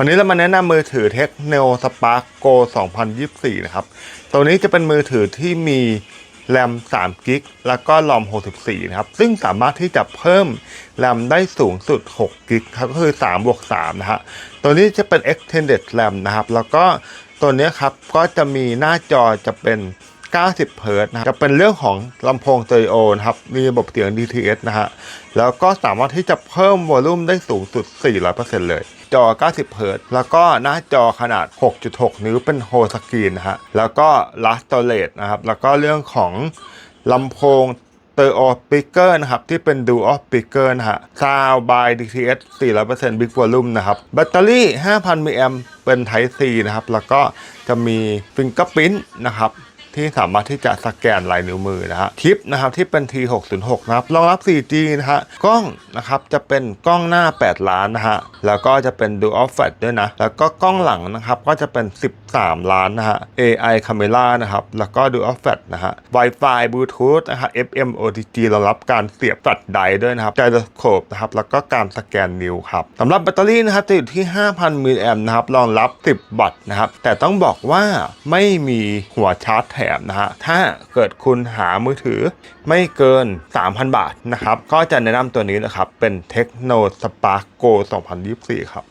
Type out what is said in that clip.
วันนี้เรามาแนะนำมือถือ Tecno Spark Go 2024 นะครับ ตัวนี้จะเป็นมือถือที่มีแรม3กิกแล้วก็รอม 64 นะครับ ซึ่งสามารถที่จะเพิ่มแรมได้สูงสุด 6กิกครับก็คือ3บวก3นะฮะ ตัวนี้จะเป็น extended RAM นะครับ แล้วก็ตัวนี้ครับก็จะมีหน้าจอจะเป็น 90เฮิร์ตนะจะเป็นเรื่องของลำโพงสเตอริโอนะครับ มีระบบเสียง DTS นะฮะ แล้วก็สามารถที่จะเพิ่มวอลลุ่มได้สูงสุด 400%เลย จอ 90เฮิร์ตแล้วก็หน้าจอขนาด 6.6 นิ้วเป็นโฮสกรีนนะฮะ แล้วก็ลัสโตเลตนะครับ แล้วก็เรื่องของลำโพงเตอร์โอปิเกอร์นะครับ ที่เป็นดูออฟปิเกอร์นะฮะซาวบาย DTS 400% Big Volume นต์บิ๊กวอลลุ่มนะครับ แบตเตอรี่5,000มิลลิแอมเป็น Type C นะครับ แล้วก็จะมี Fingerprint นะครับ ที่สามารถที่จะสแกนลายนิ้วมือนะฮะชิปนะครับที่เป็น T606 นะครับรองรับ 4G นะฮะกล้องนะครับจะเป็นกล้องหน้า 8 ล้านนะฮะแล้วก็จะเป็น Dual Flash ด้วยนะ แล้วก็กล้องหลังนะครับก็จะเป็น 13 ล้านนะฮะ AI Camera นะครับแล้วก็ Dual Flash นะฮะ Wi-Fi Bluetooth นะฮะ FM OTG รองรับการเสียบแฟลชไดด้วยนะครับ Gyroscope นะครับแล้วก็การสแกนนิ้วครับสำหรับแบตเตอรี่นะครับจะอยู่ที่ 5,000มิลลิแอมนะครับรองรับ 10 วัตต์นะครับแต่ต้องบอกว่าไม่มีหัวชาร์จถมนะฮะถ้าเกิดคุณหามือถือไม่เกิน 3,000 บาทนะครับก็จะแนะนำตัวนี้นะครับเป็น Tecno Spark Go 2024 ครับ